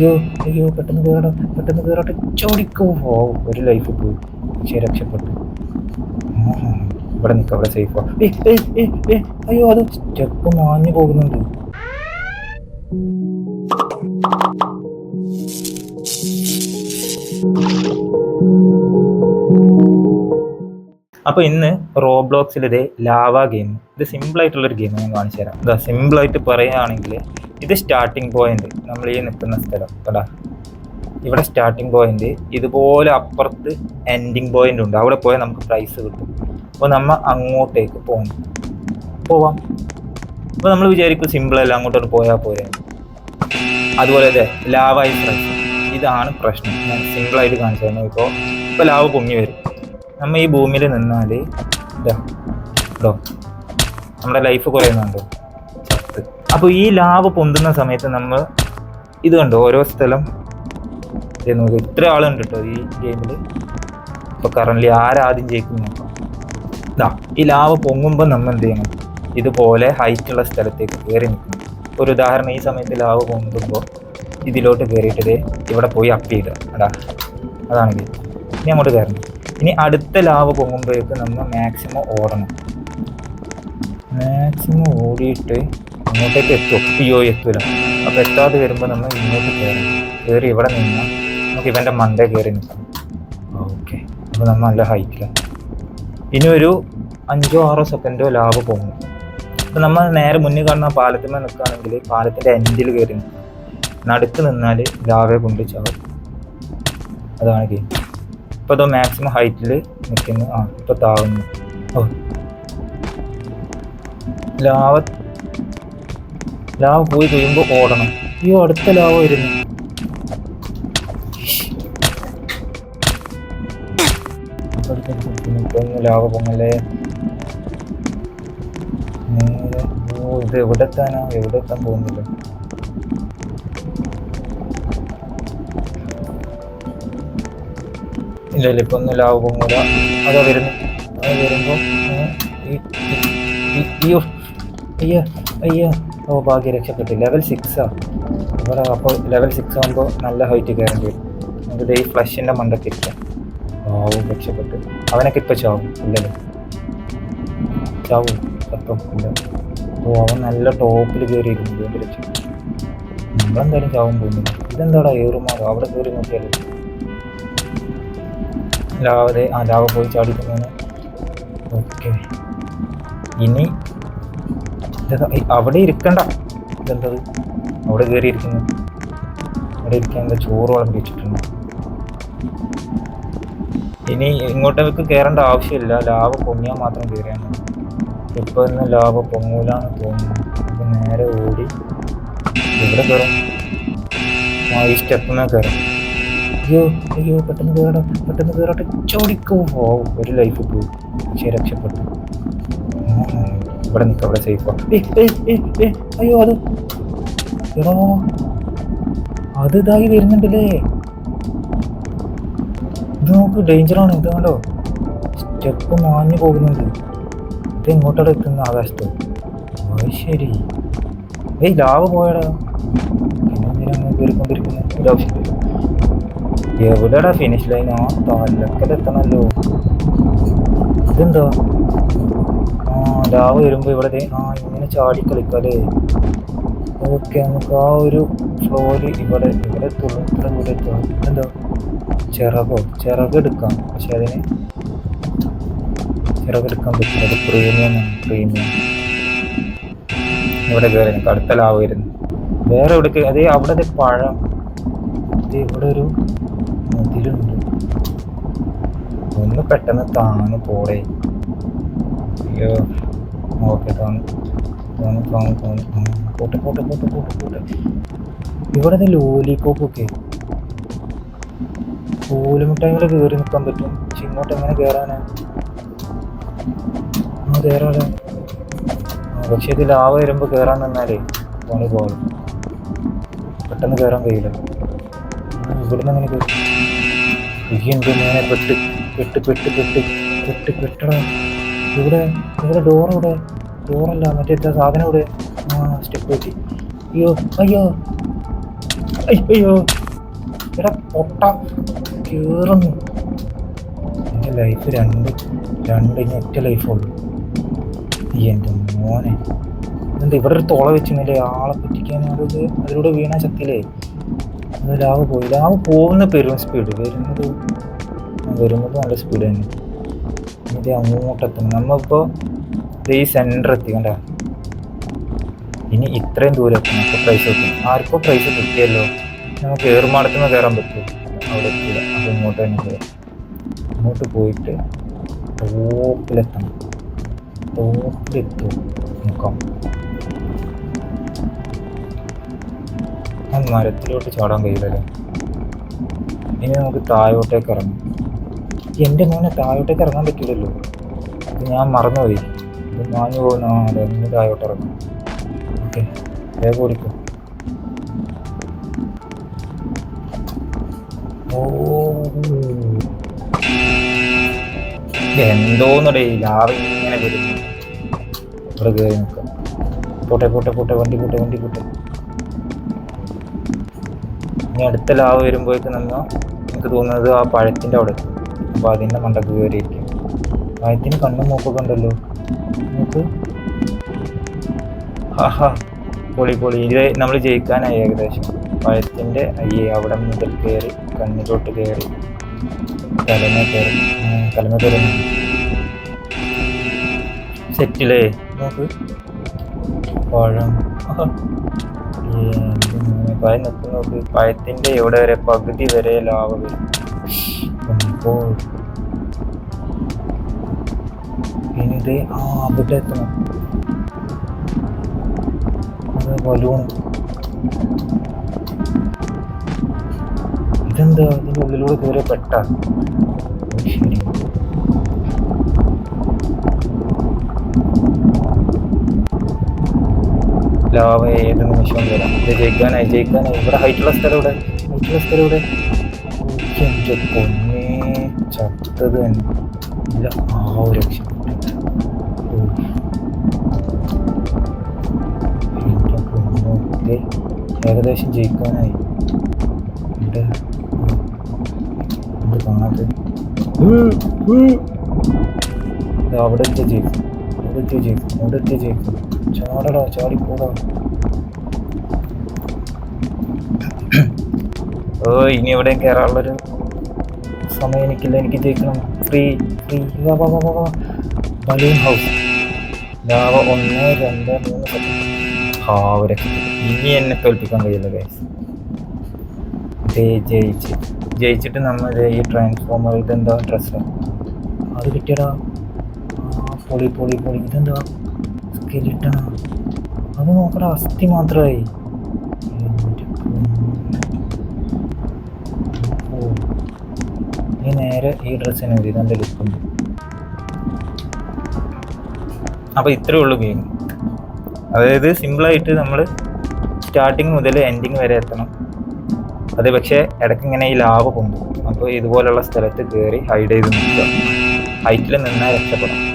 അയ്യോ അയ്യോ പെട്ടെന്ന് കയറണം പെട്ടെന്ന് കയറട്ടെ ചോടിക്കും പോകും ഒരു ലൈഫ് പോയി പക്ഷേ രക്ഷപ്പെട്ടു. ഇവിടെ നിൽക്കാം ഇവിടെ സേഫ് അയ്യോ അത് സ്റ്റെപ്പ് മാഞ്ഞു പോകുന്നുണ്ട്. അപ്പോൾ ഇന്ന് റോബ്ലോക്സിലെ ലാവ ഗെയിം ഇത് സിമ്പിൾ ആയിട്ടുള്ളൊരു ഗെയിം ഞാൻ കാണിച്ചു തരാം സിമ്പിൾ ആയിട്ട് പറയുകയാണെങ്കിൽ ഇത് സ്റ്റാർട്ടിംഗ് പോയിന്റ് നമ്മൾ ഈ നിൽക്കുന്ന സ്ഥലം കേടാ ഇവിടെ സ്റ്റാർട്ടിംഗ് പോയിന്റ് ഇതുപോലെ അപ്പുറത്ത് എൻഡിങ് പോയിന്റ് ഉണ്ട്. അവിടെ പോയാൽ നമുക്ക് പ്രൈസ് കിട്ടും. അപ്പോൾ നമ്മൾ അങ്ങോട്ടേക്ക് പോകണം പോവാം. അപ്പോൾ നമ്മൾ വിചാരിക്കും സിമ്പിൾ അല്ല അങ്ങോട്ടോട്ട് പോയാൽ പോരെ. അതുപോലെ അതെ ലാവായി പ്രൈസ് ഇതാണ് പ്രശ്നം. ഞാൻ സിമ്പിളായിട്ട് കാണിച്ചു തന്നെ ഇപ്പോൾ ഇപ്പോൾ ലാവ് പൊങ്ങി വരും. നമ്മൾ ഈ ഭൂമിയിൽ നിന്നാൽ ഇതാ ഇതോ. നമ്മുടെ ലൈഫ് കുറയുന്നുണ്ടോ. അപ്പോൾ ഈ ലാവ് പൊന്തുന്ന സമയത്ത് നമ്മൾ ഇത് കണ്ടോ? ഓരോ സ്ഥലം ദേ നോക്ക് ഇത്ര ആളുണ്ട് കേട്ടോ ഈ ഗെയിമിൽ ഇപ്പോൾ കറന്റ് ആരാദ്യം ജയിക്കും നോക്കാം. ഇതാ ഈ ലാവ് പൊങ്ങുമ്പോൾ നമ്മൾ എന്ത് ചെയ്യണം? ഇതുപോലെ ഹൈറ്റുള്ള സ്ഥലത്തേക്ക് കയറി നിൽക്കണം. ഒരു ഉദാഹരണം ഈ സമയത്ത് ലാവ് പൊങ്ങുമ്പോൾ ഇതിലോട്ട് കയറിയിട്ട് ദേ ഇവിടെ പോയി അപ്പ് ചെയ്യുക അടാ അതാണ് ഇത് ഇനി അങ്ങോട്ട് കയറണം ഇനി അടുത്ത ലാവ് പൊങ്ങുമ്പോഴേക്ക് നമ്മൾ മാക്സിമം ഓടണം. മാക്സിമം ഓടിയിട്ട് ഇങ്ങോട്ടേക്ക് എത്തും അയ്യോ എത്തൂല. അപ്പോൾ എത്താതെ വരുമ്പോൾ നമ്മൾ ഇങ്ങോട്ട് കയറി കയറി ഇവിടെ നിന്ന് നമുക്ക് ഇവന്റെ മണ്ടേ കയറി നിൽക്കണം ഓക്കെ. അപ്പോൾ നമ്മൾ നല്ല ഹൈറ്റിലാണ് ഇനി ഒരു അഞ്ചോ ആറോ സെക്കൻഡോ ലാഭ പോകുന്നു അപ്പോൾ നമ്മൾ നേരെ മുന്നിൽ കാണുന്ന പാലത്തിന്മേൽ നിൽക്കുകയാണെങ്കിൽ പാലത്തിന്റെ എൻഡിൽ കയറി നിൽക്കണം നടുക്ക് നിന്നാൽ ലാവെ കൊണ്ട് ചാവും. അതാണ് ഗെയിം. ഇപ്പൊ അതോ മാക്സിമം ഹൈറ്റിൽ നിൽക്കുന്നു ആ ഇപ്പോൾ താവുന്നു. ഓ. ലാവ ലാവ പോയി കഴിയുമ്പോൾ ഓടണം. അയ്യോ അടുത്ത ലാവ വരുന്നു. ലാവ് പൊങ്ങല്ലേ? ഇത് എവിടെ എത്താനാ? എവിടെ എത്താൻ പോകുന്നില്ല? ഇല്ല ഇല്ല ഇപ്പൊ ഒന്നും ലാവ് പൊങ്ങൂല. അതാ വരുന്നു. അത് വരുമ്പോ ഈ- അയ്യോ അയ്യോ. ഓ ഭാഗ്യ രക്ഷപ്പെട്ടു ലെവൽ സിക്സാ ഇവിടെ അപ്പോൾ ലെവൽ സിക്സ് ആകുമ്പോൾ നല്ല ഹൈറ്റ് കയറേണ്ടി വരും. നമുക്ക് ഈ ഫ്ലഷിന്റെ മണ്ടൊക്കെ ഇരിക്കാം. ഓ രക്ഷപ്പെട്ടു. അവനൊക്കെ ഇപ്പോൾ ചാവും ഇല്ലല്ലോ. ചാവും ചത്തോ ഇല്ല. ഓ അവൻ നല്ല ടോപ്പിൽ കയറിയിരുന്നു രക്ഷപ്പെട്ടു. നമ്മളെന്തായാലും ചാവും പോകുന്നില്ല ഇതെന്താടാ ഏറുമാറോ അവിടെ കയറി നോക്കിയാലോ? ലാവതെ ആ ലാവ പോയി ചാടിക്കുന്നതിന് ഓക്കെ. ഇനി അവിടെ ഇരിക്കണ്ട. ഇതെന്തത് അവിടെ കയറി ഇരിക്കുന്നു. അവിടെ ഇരിക്കാൻ എന്താ ചോറ് വിളമ്പിച്ചിട്ടുണ്ട് ഇനി ഇങ്ങോട്ടേക്ക് കയറേണ്ട ആവശ്യമില്ല. ലാവ പൊങ്ങിയാൽ മാത്രം കയറിയാൽ മതി. ഇപ്പൊ ഇന്ന് ലാവ പൊങ്ങൂലാന്ന് തോന്നുന്നു. അപ്പൊ നേരെ ഓടി ഇവിടെ കയറും ആ ഈ സ്റ്റെപ്പിനെ കയറും അയ്യോ അയ്യോ പെട്ടെന്ന് കയറണം പെട്ടെന്ന് കയറട്ടെ ചോടിക്കും ഓ ഒരു ലൈഫ് പോയി പക്ഷേ രക്ഷപ്പെട്ടു. ഇവിടെ നിൽക്കാം ഇവിടെ സേഫാ അയ്യോ അത്. എടോ അത് ഇതായി വരുന്നുണ്ടല്ലേ. ഇത് നമുക്ക് ഡേഞ്ചറാണ് ഇത് കണ്ടോ? സ്റ്റെപ്പ് മാഞ്ഞു പോകുന്നുണ്ട്. ഇത് എങ്ങോട്ടാണ് എത്തുന്നത് ആകാശത്ത്? അത് ശരി. ഏയ് ലാവ് പോയടാ. പിന്നെ എന്തിനാ അങ്ങനെ കയറിക്കൊണ്ടിരിക്കുന്നത് ഒരു എവിടെടാ ഫിനിഷ് ലൈൻ ആ തലക്കലെത്തണല്ലോ ഇതെന്താ? ലാവ് വരുമ്പോൾ ഇവിടെ ആ ഇങ്ങനെ ചാടി കളിക്കാല്ലേ? ഓക്കെ നമുക്ക് ആ ഒരു ഫ്ലോറിൽ ഇവിടെ ഇവിടെ എത്തുള്ളൂ. കൂടെ എത്തുള്ളൂ എന്താ ചിറകോ? ചിറക് എടുക്കാം. പക്ഷെ അതിന് ചിറക് എടുക്കാൻ പറ്റില്ല. അത് പ്രീമിയം ഇവിടെ കയറി എനിക്ക് അടുത്ത ലാവ് വരുന്നു. വേറെ എവിടേക്ക്? അതേ അവിടെ പഴം. ഇത് ഇവിടെ ഒരു മതിലുണ്ട് ഒന്ന് പെട്ടെന്ന് താന്ന് പോടേ അയ്യോ. ഓക്കെ താന്ന്. താന്ന് താന്ന് ആ, പോട്ടെ പോട്ടെ പോട്ടെ പോട്ടെ പോട്ടെ. ഇവിടെ ലോലിക്കോപ്പൊക്കെ പൂലുമിട്ടായി കയറി നിൽക്കാൻ പറ്റും. പക്ഷെ ഇങ്ങോട്ട് എങ്ങനെ കയറാനാ ആ കയറാലോ പക്ഷേ ഇത് ലാവ വരുമ്പോൾ കയറാൻ നിന്നാലേ പണി പോകും പെട്ടെന്ന് കയറാൻ കഴിയില്ല. ഇവിടെ ഇവിടുന്ന് എങ്ങനെ കയറി ഈ എന്ത് നേരെ പെട്ട് പെട്ട് പെട്ട് പെട്ട് പെട്ട് പെട്ടടാ. ഇവിടെ ഇവിടെ ഡോർ ഇവിടെ ഡോറല്ല മറ്റേ സാധനം ഇവിടെ. സ്റ്റെപ്പ് വെച്ച്. അയ്യോ അയ്യോ. അയ്യോ ഇവിടെ പൊട്ട. കേറുന്നു. എന്റെ ലൈഫ് രണ്ട് രണ്ട് ഇനി ഒറ്റ ലൈഫുള്ളൂ ഈ എന്റെ മോനെ. എന്താ ഇവിടെ ഒരു തുള വെച്ചില്ലേ ആളെ പറ്റിക്കാൻ അത് അതിലൂടെ വീണ ശക്തിയിലേ അത് ലാവ് പോയി. ലാവ് പോകുന്ന പെരും സ്പീഡ് വരുന്നത് വരുന്നത് നല്ല സ്പീഡ് തന്നെ. എന്നിട്ട് അങ്ങോട്ടെത്തണം നമ്മളിപ്പോൾ ഈ സെന്റർ എത്തി കണ്ട? ഇനി ഇത്രയും ദൂരം എത്തണം ഇപ്പോൾ പ്രൈസ് കിട്ടും ആർക്കും പ്രൈസ് കിട്ടിയല്ലോ. നമുക്ക് ഏറുമാടത്ത് നിന്ന് കയറാൻ പറ്റും അവിടെ എത്തില്ല. അപ്പോൾ ഇങ്ങോട്ട് തന്നെ കയറാം ഇങ്ങോട്ട് പോയിട്ട് ടോപ്പിലെത്തണം. ടോപ്പിലെത്തും. നോക്കാം. മരത്തിലോട്ട് ചാടാൻ കഴിയില്ലല്ലോ. ഇനി നമുക്ക് താഴോട്ടേക്ക് ഇറങ്ങാം. എന്റെ മോനെ താഴോട്ടേക്ക് ഇറങ്ങാൻ പറ്റില്ലല്ലോ. ഞാൻ മറന്നുപോയി. മാഞ്ഞു പോകുന്ന ആ, അതെ ഇനി താഴോട്ട് ഇറങ്ങും. ഓക്കെ വേഗം ഓടിക്കും. ഓ. എന്തോന്നടേ ലാവ ഇങ്ങനെ വരുന്നു ഇവിടെ കയറി നിൽക്കാം. പോട്ടെ പോട്ടെ പോട്ടെ വണ്ടി പോട്ടെ വണ്ടി പോട്ടെ. ഇനി അടുത്ത ലാവ് വരുമ്പോഴേക്ക് നമ്മൾ എനിക്ക് തോന്നുന്നത് ആ പഴത്തിന്റെ അവിടെ എത്തും അപ്പോൾ അതിന്റെ മണ്ടക്ക് കയറിയിരിക്കും. പഴത്തിന് കണ്ണും മൂക്കൊക്കെ ഉണ്ടല്ലോ. നമുക്ക് ആഹാ. പൊളി പൊളി. ഇത് നമ്മൾ ജയിക്കാനായി ഏകദേശം. പഴത്തിന്റെ അയ്യേ അവിടെ മുതൽ കയറി കണ്ണിലോട്ട് കയറി. കലമ കയറി. കലമ കയറി. സെറ്റിലേ. നമുക്ക് പഴം. പഴം നിൽക്കുന്ന. നോക്ക് പഴത്തിന്റെ എവിടെ വരെ? പകുതി വരെ ലാഭം വരും. അപ്പോൾ ഇനി ആ അവിടെ എത്തണം. അത് ബലൂൺ ഇതെന്താ? ഇതിന്റെ ഉള്ളിലൂടെ കയറിയ പെട്ട. ശരി. ലാവ ഏത് നിമിഷവും വരാം. ഇത് ജയിക്കാനായി ജയിക്കാനായി. ഇവിടെ ഹൈറ്റുള്ള സ്ഥലം ഇവിടെ ഹൈറ്റുള്ള സ്ഥലം ഇവിടെ എന്റെ പൊന്നേ ചത്തത് ഇല്ല ആ ഒരു. എന്റെ ഏകദേശം ജയിക്കാനായി. എത്തിയ ജയിക്കും. അവിടെ ജയിക്കും. അവിടെ ജയിക്കും. ചാടടാ ചാടിപ്പോടാ. ഓ ഇനി എവിടെയും കയറാനുള്ളൊരു സമയം എനിക്കില്ല എനിക്ക് ജയിക്കണം free free balloon house lava ഒന്ന് രണ്ട് മൂന്ന് ഇനി എന്നെ തോൽപ്പിക്കാൻ കഴിയില്ല ഗൈസ് ദേ ജയിച്ച്. ജയിച്ചിട്ട് നമ്മൾ ഈ ട്രാൻസ്ഫോമർ ഇതെന്താ ഡ്രസ്സ് അത് കിട്ടിയടാ. പൊളി പൊളി പൊളി. ഇതെന്താ? സ്കെലിട്ടണ അത് നോക്കടാ അസ്ഥി മാത്രമായി എന്റെ പൊന്നേ. ഓ ഈ നേരെ ഈ ഡ്രസ്സിന് മതി നല്ല അപ്പോൾ ഇത്രയേ ഉള്ളൂ ഗെയിം അതായത് സിമ്പിളായിട്ട് നമ്മൾ സ്റ്റാർട്ടിങ് മുതൽ എൻഡിങ് വരെ എത്തണം. അത് പക്ഷേ ഇടയ്ക്ക് ഇങ്ങനെ ഈ ലാവ് പോകും അപ്പോൾ ഇതുപോലുള്ള സ്ഥലത്ത് കയറി ഹൈഡ് ചെയ്ത് നിൽക്കുക. ഹൈറ്റിൽ നിന്നാൽ രക്ഷപ്പെടാം.